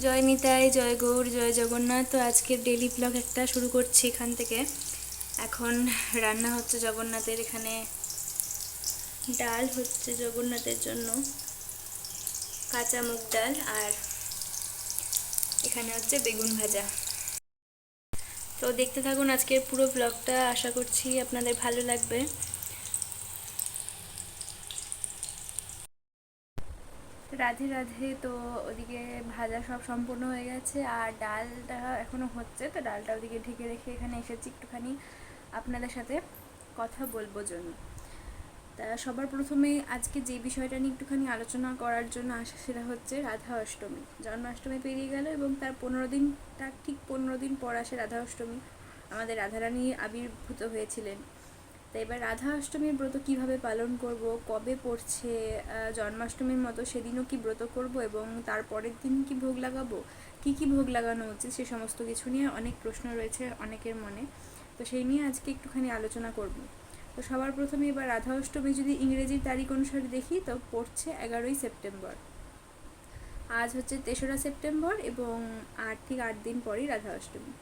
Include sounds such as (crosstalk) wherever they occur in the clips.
জয় নিতাই, জয় গৌর, জয় জগন্নাথ। তো আজকের daily blog একটা শুরু করছি এখান থেকে। এখন রান্না হচ্ছে জগন্নাথের, এখানে ডাল হচ্ছে জগন্নাথের জন্য। কাঁচা মুগ ডাল আর এখানে হচ্ছে বেগুন ভাজা। তো দেখতে থাকুন আজকের পুরো ব্লগটা আশা করছি আপনাদের ভালো লাগবে। রাধে রাধে, তো ওদিকে ভাজা সব সম্পূর্ণ হয়ে গেছে আর ডালটা এখনও হচ্ছে, তো ডালটা ওদিকে ঢেকে রেখে এখানে এসেছি একটুখানি আপনাদের সাথে কথা বলব জন্য। তা সবার প্রথমে আজকে যে বিষয়টা নিয়ে একটুখানি আলোচনা করার জন্য আসা সেটা হচ্ছে রাধা অষ্টমী। জন্মাষ্টমী পেরিয়ে গেল এবং তার পনেরো দিন, তার ঠিক পনেরো দিন পর আসে রাধা অষ্টমী। আমাদের রাধারানী আবির্ভূত হয়েছিলেন। তো এবার রাধা অষ্টমীর ব্রত কীভাবে পালন করব? কবে পড়ছে? জন্মাষ্টমীর মতো সেদিনও কি ব্রত করব এবং তার পরের দিন কি ভোগ লাগাবো? কি কি ভোগ লাগানো উচিত? সে সমস্ত কিছু নিয়ে অনেক প্রশ্ন রয়েছে অনেকের মনে। তো সেই নিয়ে আজকে একটুখানি আলোচনা করব। তো সবার প্রথমে এবার রাধা অষ্টমী যদি ইংরেজির তারিখ অনুসারে দেখি, তো পড়ছে এগারোই সেপ্টেম্বর। আজ হচ্ছে তেসরা সেপ্টেম্বর এবং আট, ঠিক আট দিন পরই রাধা অষ্টমী।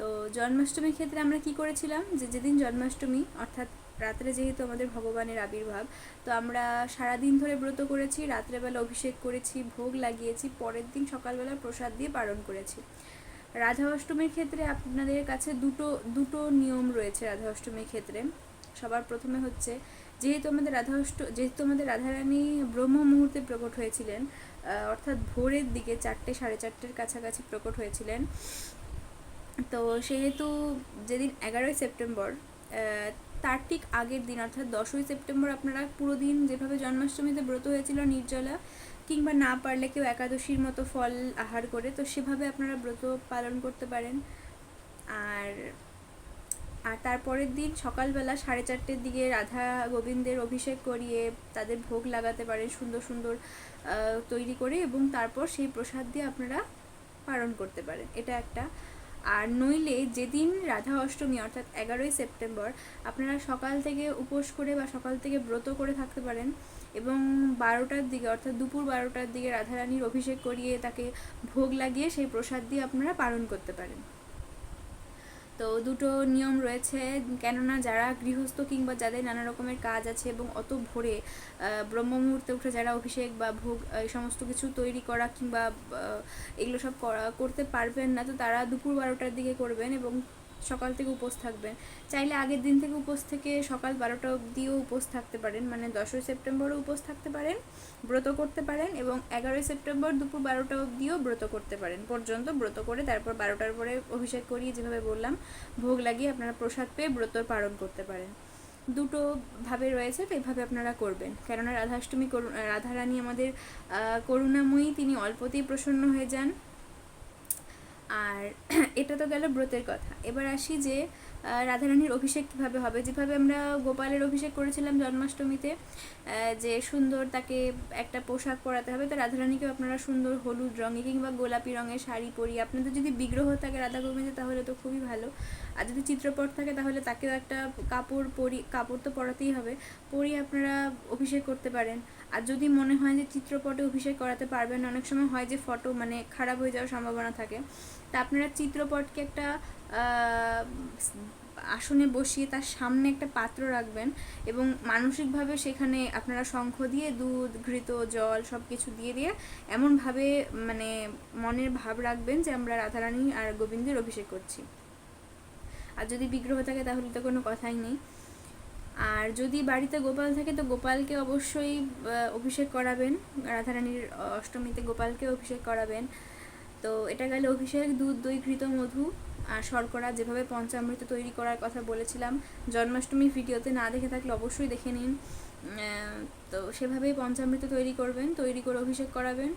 তো জন্মাষ্টমীর ক্ষেত্রে আমরা কি করেছিলাম? যে যেদিন জন্মাষ্টমী, অর্থাৎ রাত্রে যেহেতু আমাদের ভগবানের আবির্ভাব, তো আমরা সারাদিন ধরে ব্রত করেছি, রাত্রেবেলা অভিষেক করেছি, ভোগ লাগিয়েছি, পরের দিন সকালবেলা প্রসাদ দিয়ে পালন করেছি। রাধা অষ্টমীর ক্ষেত্রে আপনাদের কাছে দুটো দুটো নিয়ম রয়েছে রাধা অষ্টমীর ক্ষেত্রে। সবার প্রথমে হচ্ছে, যেহেতু আমাদের রাধা অষ্ট যেহেতু আমাদের রাধারানী ব্রহ্ম মুহূর্তে প্রকট হয়েছিলেন অর্থাৎ ভোরের দিকে চারটে, সাড়ে চারটের কাছাকাছি প্রকট হয়েছিলেন তো সেহেতু যেদিন এগারোই সেপ্টেম্বর তার ঠিক আগের দিন, অর্থাৎ দশই সেপ্টেম্বর আপনারা পুরো দিন যেভাবে জন্মাষ্টমীতে ব্রত হয়েছিল নির্জলা, কিংবা না পারলে কেউ একাদশীর মতো ফল আহার করে, তো সেভাবে আপনারা ব্রত পালন করতে পারেন। আর আর তারপরের দিন সকালবেলা সাড়ে চারটের দিকে রাধা গোবিন্দের অভিষেক করিয়ে তাদের ভোগ লাগাতে পারেন সুন্দর সুন্দর তৈরি করে, এবং তারপর সেই প্রসাদ দিয়ে আপনারা পালন করতে পারেন। এটা একটা। আর নইলে যেদিন রাধা অষ্টমী, অর্থাৎ এগারোই সেপ্টেম্বর, আপনারা সকাল থেকে উপোস করে বা সকাল থেকে ব্রত করে থাকতে পারেন এবং বারোটার দিকে, অর্থাৎ দুপুর বারোটার দিকে রাধারানীর অভিষেক করিয়ে তাকে ভোগ লাগিয়ে সেই প্রসাদ দিয়ে আপনারা পালন করতে পারেন। তো দুটো নিয়ম রয়েছে। কেননা যারা গৃহস্থ কিংবা যাদের নানা রকমের কাজ আছে এবং অত ভোরে ব্রহ্ম মুহূর্তে উঠে যারা অভিষেক বা ভোগ এই সমস্ত কিছু তৈরি করা কিংবা এগুলো সব করা, করতে পারবেন না, তো তারা দুপুর বারোটার দিকে করবেন এবং সকাল থেকে উপোস থাকবেন চাইলে আগের দিন থেকে উপোস থেকে সকাল বারোটা অবধিও উপোস থাকতে পারেন। মানে দশই সেপ্টেম্বরও উপোস থাকতে পারেন, ব্রত করতে পারেন এবং এগারোই সেপ্টেম্বর দুপুর বারোটা অবধিও ব্রত করতে পারেন। পর্যন্ত ব্রত করে তারপর বারোটার পরে অভিষেক করিয়ে যেভাবে বললাম, ভোগ লাগিয়ে আপনারা প্রসাদ পেয়ে ব্রত পালন করতে পারেন। দুটো ভাবে রয়েছে, তো এইভাবে আপনারা করবেন। কেননা রাধাষ্টমী করু- রাধারানী আমাদের করুণাময়ী, তিনি অল্পতেই প্রসন্ন হয়ে যান। আর (clears throat) এটা তো গেল ব্রতের কথা। এবার আসি যে রাধারানীর অভিষেক কীভাবে হবে? যেভাবে আমরা গোপালের অভিষেক করেছিলাম জন্মাষ্টমীতে যে সুন্দর তাকে একটা পোশাক পরাতে হবে, তো রাধারানীকেও আপনারা সুন্দর হলুদ রঙে কিংবা গোলাপি রঙের শাড়ি পরিয়ে, আপনাদের যদি বিগ্রহ থাকে রাধা গোবিন্দের, তাহলে তো খুবই ভালো। আর যদি চিত্রপট থাকে, তাহলে তাকেও একটা কাপড় পরি, কাপড় তো পরাতেই হবে। পরিয়ে আপনারা অভিষেক করতে পারেন। আর যদি মনে হয় যে চিত্রপটে অভিষেক করাতে পারবেন, অনেক সময় হয় যে ফটো মানে খারাপ হয়ে যাওয়ার সম্ভাবনা থাকে। তা আপনারা চিত্রপটকে একটা আসনে বসিয়ে তার সামনে একটা পাত্র রাখবেন এবং মানসিকভাবে সেখানে আপনারা শঙ্খ দিয়ে দুধ, ঘৃত, জল সব কিছু দিয়ে দিয়ে এমনভাবে মানে মনের ভাব রাখবেন যে আমরা রাধারানী আর গোবিন্দের অভিষেক করছি। আর যদি বিগ্রহ থাকে তাহলে তো কোনো কথাই নেই। আর যদি বাড়িতে গোপাল থাকে, তো গোপালকে অবশ্যই অভিষেক করাবেন। রাধারানীর অষ্টমীতে গোপালকে অভিষেক করাবেন। তো এটা গেল অভিষেক, দুধ, দই, ঘৃত, মধু আর শর্করা। যেভাবে পঞ্চামৃত তৈরি করার কথা বলেছিলাম, জন্মাষ্টমী ভিডিওতে না দেখে থাকলে অবশ্যই দেখে নিন। তো সেভাবেই পঞ্চামৃত তৈরি করবেন, তৈরি করে অভিষেক করাবেন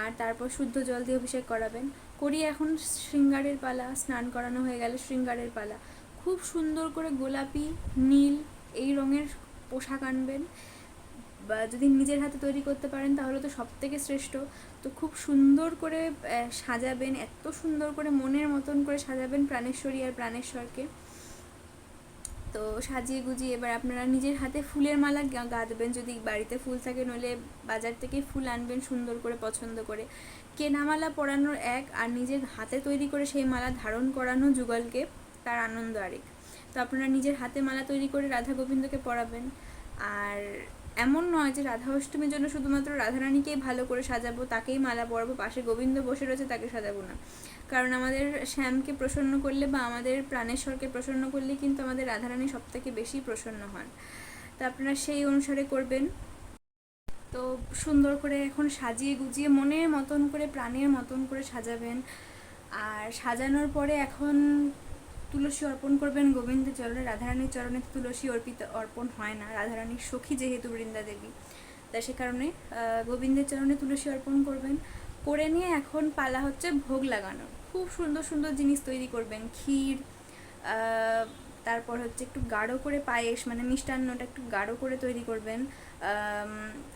আর তারপর শুদ্ধ জল দিয়ে অভিষেক করাবেন। করিয়ে এখন শৃঙ্গারের পালা, স্নান করানো হয়ে গেলে শৃঙ্গারের পালা। খুব সুন্দর করে গোলাপি, নীল এই রঙের পোশাক আনবেন বা যদি নিজের হাতে তৈরি করতে পারেন, তাহলে তো সব থেকে শ্রেষ্ঠ। তো খুব সুন্দর করে সাজাবেন, এত সুন্দর করে মনের মতন করে সাজাবেন প্রাণেশ্বরী আর প্রাণেশ্বরকে। তো সাজিয়ে গুজিয়ে এবার আপনারা নিজের হাতে ফুলের মালা গাঁথবেন যদি বাড়িতে ফুল থাকে, নইলে বাজার থেকে ফুল আনবেন সুন্দর করে, পছন্দ করে। কেনা মালা পরানোর এক, আর নিজের হাতে তৈরি করে সেই মালা ধারণ করানো যুগলকে, তার আনন্দ আরেক। তো আপনারা নিজের হাতে মালা তৈরি করে রাধা গোবিন্দকে পরাবেন। আর এমন নয় যে রাধা অষ্টমীর জন্য শুধুমাত্র রাধারানীকেই ভালো করে সাজাবো, তাকেই মালা পরাবো, পাশে গোবিন্দ বসে রয়েছে, তাকে সাজাবো না। কারণ আমাদের শ্যামকে প্রসন্ন করলে বা আমাদের প্রাণেশ্বরকে প্রসন্ন করলে কিন্তু আমাদের রাধারানী সব থেকে বেশি প্রসন্ন হন। তা আপনারা সেই অনুসারে করবেন। তো সুন্দর করে এখন সাজিয়ে গুজিয়ে মনের মতন করে, প্রাণের মতন করে সাজাবেন। আর সাজানোর পরে এখন তুলসী অর্পণ করবেন গোবিন্দের চরণে, রাধারানীর চরণে তুলসী অর্পিত অর্পণ হয় না, রাধারানীর সখী যেহেতু বৃন্দা দেবী। তা সে কারণে গোবিন্দের চরণে তুলসী অর্পণ করবেন। করে নিয়ে এখন পালা হচ্ছে ভোগ লাগানো। খুব সুন্দর সুন্দর জিনিস তৈরি করবেন, ক্ষীর তারপর হচ্ছে একটু গাঢ় করে পায়েস মানে মিষ্টান্নটা একটু গাঢ় করে তৈরি করবেন।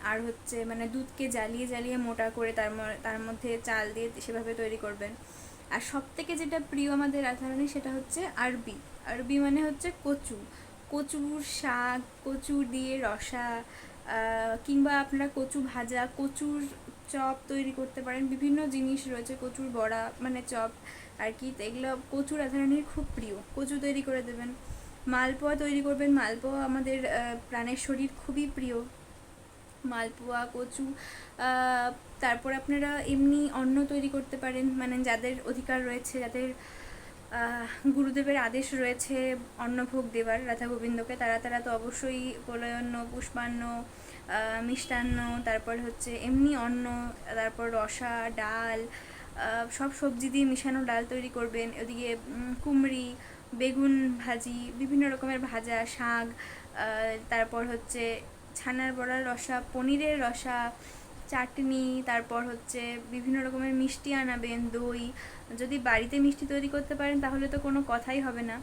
আর হচ্ছে মানে দুধকে জ্বালিয়ে জ্বালিয়ে মোটা করে তার তার মধ্যে চাল দিয়ে সেভাবে তৈরি করবেন। আর সব থেকে যেটা প্রিয় আমাদের রাধারানী সেটা হচ্ছে আরবি। আরবি মানে হচ্ছে কচু। কচুর শাক, কচু দিয়ে রসা কিংবা আপনারা কচু ভাজা, কচুর চপ তৈরি করতে পারেন। বিভিন্ন জিনিস রয়েছে, কচুর বড়া মানে চপ আর কি। এগুলো কচু রাধারানীর খুব প্রিয়। কচু তৈরি করে দেবেন, মালপোয়া তৈরি করবেন। মালপোয়া আমাদের প্রাণের শরীর খুবই প্রিয়। মালপোয়া, কচু তারপর আপনারা এমনি অন্ন তৈরি করতে পারেন। মানে যাদের অধিকার রয়েছে, যাদের গুরুদেবের আদেশ রয়েছে অন্নভোগ দেবার রাধা গোবিন্দকে, তারা তারা তো অবশ্যই প্রলয়ন্ন, পুষ্পান্ন মিষ্টান্ন, তারপর হচ্ছে এমনি অন্ন, তারপর রসা, ডাল সব সবজি দিয়ে মিশানো ডাল তৈরি করবেন। ওদিকে কুমড়ি, বেগুন ভাজি, বিভিন্ন রকমের ভাজা, শাক তারপর হচ্ছে ছানার বড়ার রসা, পনিরের রসা, চাটনি, তারপর হচ্ছে বিভিন্ন রকমের মিষ্টি আনাবেন, দই। যদি বাড়িতে মিষ্টি তৈরি করতে পারেন তাহলে তো কোনো কথাই হবে না।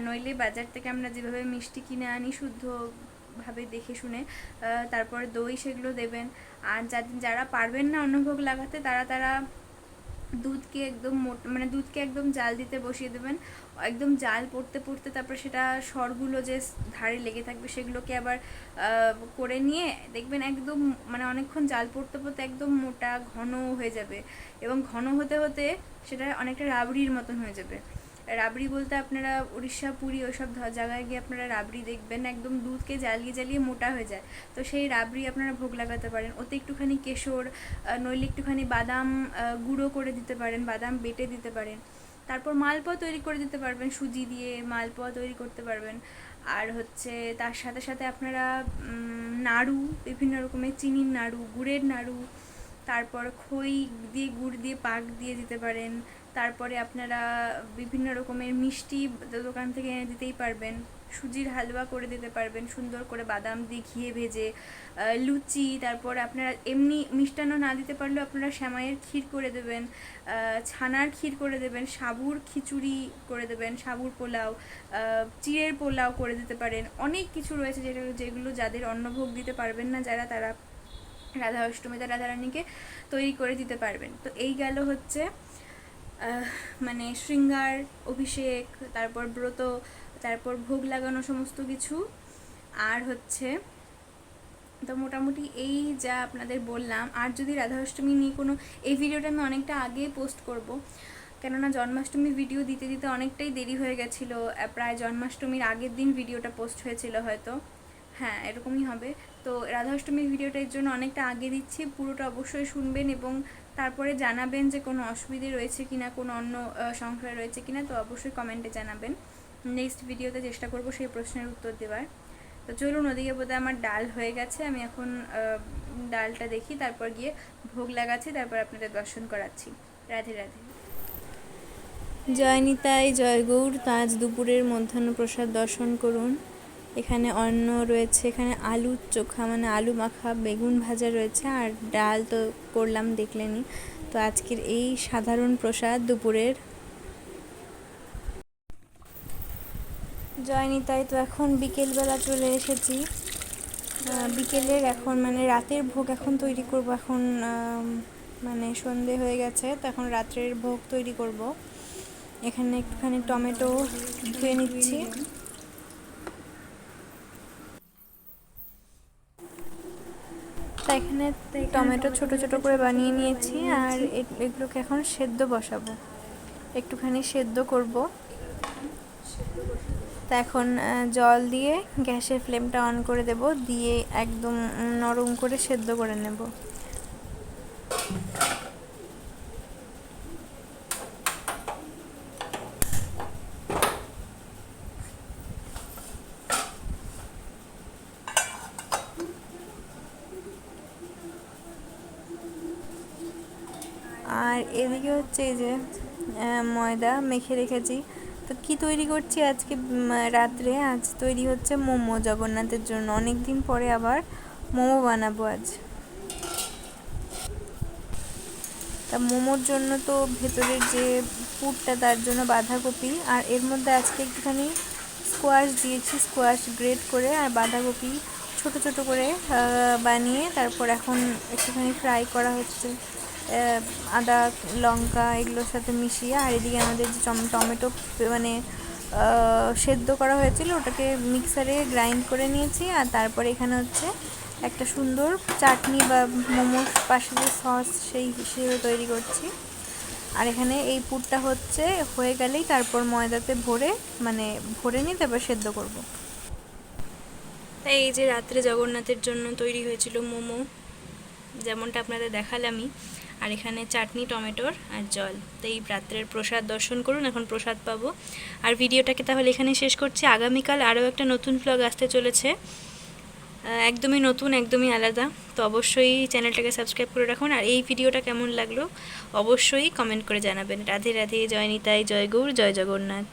নইলে বাজার থেকে আমরা যেভাবে মিষ্টি কিনে আনি শুদ্ধভাবে দেখে শুনে তারপরে দই সেগুলো দেবেন। আর যারা পারবেন না অন্নভোগ লাগাতে তারা তারা দুধকে একদম মোট- মানে দুধকে একদম জাল দিতে বসিয়ে দেবেন। একদম জাল পড়তে পড়তে তারপরে সেটা সরগুলো যে ধারে লেগে থাকবে সেগুলোকে আবার করে নিয়ে দেখবেন একদম মানে অনেকক্ষণ জাল পড়তে পড়তে একদম মোটা, ঘন হয়ে যাবে। এবং ঘন হতে হতে সেটা অনেকটা রাবড়ির মতন হয়ে যাবে। রাবড়ি বলতে আপনারা উড়িষ্যা, পুরী ওইসব জায়গায় গিয়ে আপনারা রাবড়ি দেখবেন, একদম দুধকে জ্বালিয়ে জ্বালিয়ে মোটা হয়ে যায়। তো সেই রাবড়ি আপনারা ভোগ লাগাতে পারেন। ওতে একটুখানি কেশর নইলে একটুখানি বাদাম গুঁড়ো করে দিতে পারেন, বাদাম বেটে দিতে পারেন। তারপর মালপোয়া তৈরি করে দিতে পারবেন, সুজি দিয়ে মালপোয়া তৈরি করতে পারবেন। আর হচ্ছে তার সাথে সাথে আপনারা নাড়ু, বিভিন্ন রকমের চিনির নাড়ু, গুড়ের নাড়ু, তারপর খই দিয়ে গুড় দিয়ে পাক দিয়ে দিতে পারেন। তারপরে আপনারা বিভিন্ন রকমের মিষ্টি দোকান থেকে এনে দিতেই পারবেন। সুজির হালুয়া করে দিতে পারবেন, সুন্দর করে বাদাম দিয়ে ঘিয়ে ভেজে লুচি, তারপর আপনারা এমনি মিষ্টান্ন না দিতে পারলেও আপনারা শ্যামাইয়ের ক্ষীর করে দেবেন ছানার ক্ষীর করে দেবেন, সাবুর খিচুড়ি করে দেবেন, সাবুর পোলাও চিড়ের পোলাও করে দিতে পারেন। অনেক কিছু রয়েছে যেটা যেগুলো যাদের অন্নভোগ দিতে পারবেন না, যারা তারা রাধা অষ্টমীতে রাধারানীকে তৈরি করে দিতে পারবেন। তো এই গেল হচ্ছে মানে শৃঙ্গার, অভিষেক, তারপর ব্রত তারপর ভোগ লাগানো সমস্ত কিছু। আর হচ্ছে, তো মোটামুটি এই যা আপনাদের বললাম, আর যদি রাধা অষ্টমী নিয়ে কোনো, এই ভিডিওটা আমি অনেকটা আগে পোস্ট করব। কেননা জন্মাষ্টমী ভিডিও দিতে দিতে অনেকটাই দেরি হয়ে গেছিল প্রায় জন্মাষ্টমীর আগের দিন ভিডিওটা পোস্ট হয়েছিল হয়তো। হ্যাঁ এরকমই হবে। তো রাধাষ্টমীর ভিডিওটা এর জন্য অনেকটা আগে দিচ্ছি, পুরোটা অবশ্যই শুনবেন এবং তারপরে জানাবেন যে কোনো অসুবিধে রয়েছে কিনা, কোনো অন্য সংশয় রয়েছে কিনা, তো অবশ্যই কমেন্টে জানাবেন। নেক্সট ভিডিওতে চেষ্টা করব সেই প্রশ্নের উত্তর দেওয়ার। তো চলুন ওদিকে বোধহয় আমার ডাল হয়ে গেছে। আমি এখন ডালটা দেখি, তারপর গিয়ে ভোগ লাগাচ্ছি, তারপর আপনাদের দর্শন করাচ্ছি। রাধে রাধে। জয় নিতাই, জয় গৌর তাজ দুপুরের মধ্যাহ্ন প্রসাদ দর্শন করুন। এখানে অন্ন রয়েছে, এখানে আলুর চোখা মানে আলু মাখা, বেগুন ভাজা রয়েছে, আর ডাল তো করলাম, দেখলেনই। তো আজকের এই সাধারণ প্রসাদ দুপুরের জয় তাই তো এখন বিকেলবেলা চলে এসেছি। বিকেলের এখন মানে রাতের ভোগ এখন তৈরি করব, এখন মানে সন্ধে হয়ে গেছে, তো এখন রাত্রের ভোগ তৈরি করব। এখানে একটুখানি টমেটো ধুয়ে নিচ্ছি। এখানে টমেটো ছোট ছোট করে বানিয়ে নিয়েছি, আর এগুলোকে এখন সেদ্ধ বসাবো। একটুখানি সেদ্ধ করব। তা এখন জল দিয়ে গ্যাসের ফ্লেমটা অন করে দেব, দিয়ে একদম নরম করে সেদ্ধ করে নেব। আর এদিকে হচ্ছে এই যে ময়দা মেখে রেখেছি। তো কি তৈরি করছি আজকে রাত্রে? আজ তৈরি হচ্ছে মোমো জগন্নাথের জন্য। অনেক দিন পরে আবার মোমো বানাবো আজ। তা মোমোর জন্য তো ভেতরের যে পুরটা তার জন্য বাঁধাকপি, আর এর মধ্যে আজকে একটুখানি স্কোয়াশ দিয়েছি স্কোয়াশ গ্রেট করে আর বাঁধাকপি ছোট ছোট করে বানিয়ে তারপর এখন একটুখানি ফ্রাই করা হচ্ছে। আদা, লঙ্কা এগুলোর সাথে মিশিয়ে আর এদিকে আমাদের যে টম- টমেটো মানে সেদ্ধ করা হয়েছিল, ওটাকে মিক্সারে গ্রাইন্ড করে নিয়েছি আর তারপরে এখানে হচ্ছে একটা সুন্দর চাটনি বা মোমোর পাশে যে সস সেই হিসেবে তৈরি করছি। আর এখানে এই পুরটা হচ্ছে, হয়ে গেলেই তারপর ময়দাতে ভরে মানে ভরে নিয়ে তারপর সেদ্ধ করব। তাই এই যে রাত্রে জগন্নাথের জন্য তৈরি হয়েছিল মোমো, যেমনটা আপনাদের দেখালামই আর এখানে চাটনি, টমেটোর আর জল। তো এই রাত্রের প্রসাদ দর্শন করুন, এখন প্রসাদ পাবো। আর ভিডিওটাকে তাহলে এখানে শেষ করছি। আগামীকাল আরও একটা নতুন ব্লগ আসতে চলেছে। একদমই নতুন, একদমই আলাদা। তো অবশ্যই চ্যানেলটাকে সাবস্ক্রাইব করে রাখুন। আর এই ভিডিওটা কেমন লাগল অবশ্যই কমেন্ট করে জানাবেন। রাধে রাধে, জয় নিতাই, জয় গৌর, জয় জগন্নাথ।